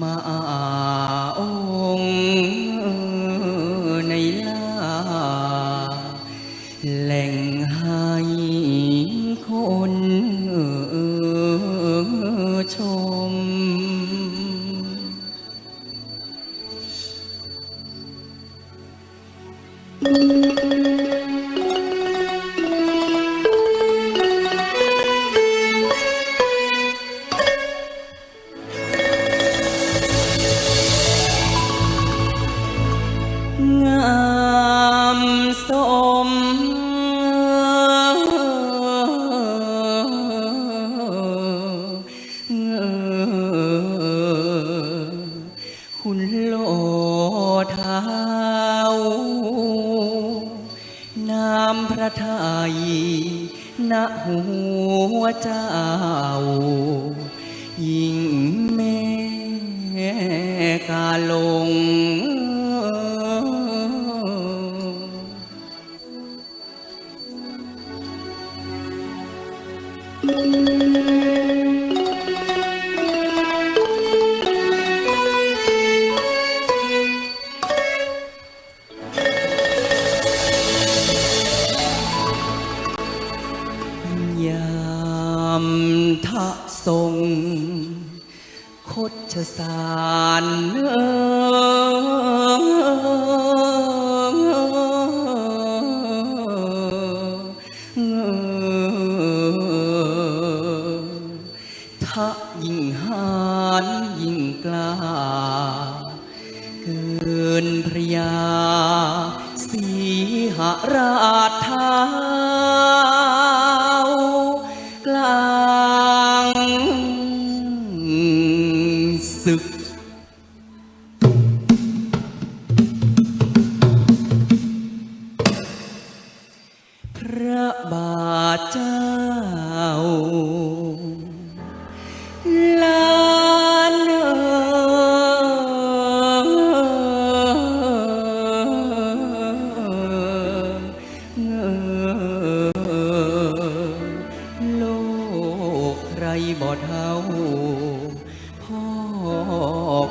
มาองในลาแหล่งให้คนชม งามสมคุณโลท้าน้ำพระทัยณหัวเจ้า ยิ่งแม่กาลง ยามทะทรงคดชสารทะยิ่งหานยิ่งกล้า เกินพระยาสีหราชเท้า บ่เท่าพ่อ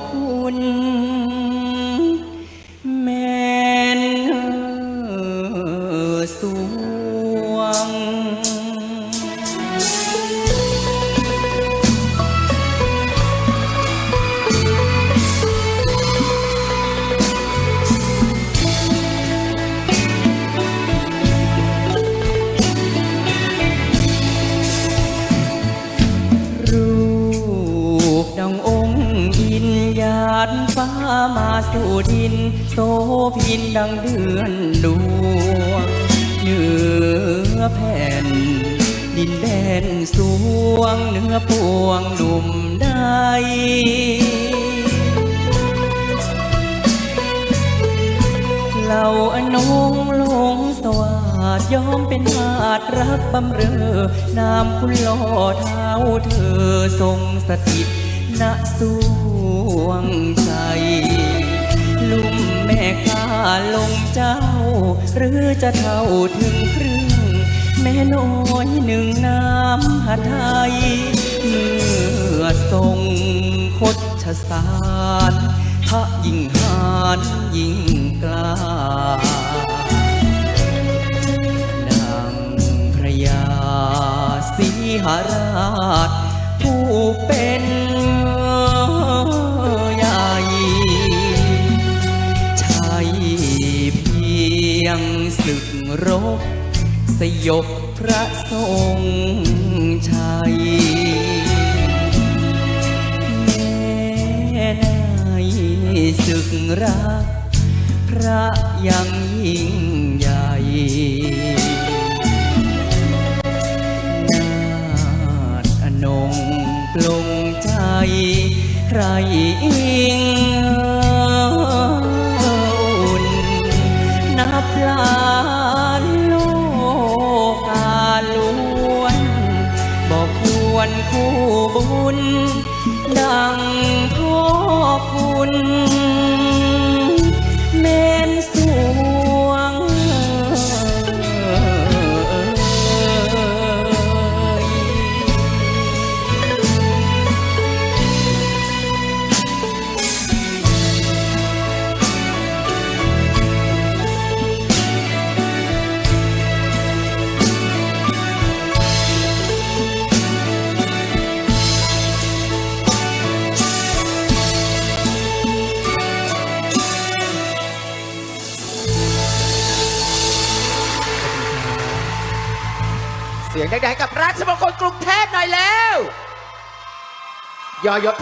คุณ ยานฟ้ามาสู่ดิน โสพินดังเดือนดวงเหนือแผ่น ดินแดนสวงเนื้อปวงหนุ่มใดเหล่าอนงลงสวาดยอมเป็นหาดรักบำเรอนามคุณล่อเท้าเธอทรงสถิตณสู วงใจ ลุ่มแม่กาลงเจ้า หรือจะเท่าถึงครึ่ง แม่น้อยหนึ่งน้ำหาไทย เมื่อทรงคดชสารทะยิ่งหานยิ่งกล้าดังพระยาสีหราช ยบพระทรงชัยแม่ในศึกรัก พระยังยิ่งใหญ่นาฏอนงปลงใจ ใครอิง Oh. สียงดังๆกับราชมงคลกรุงเทพหน่อยแล้วยอยศ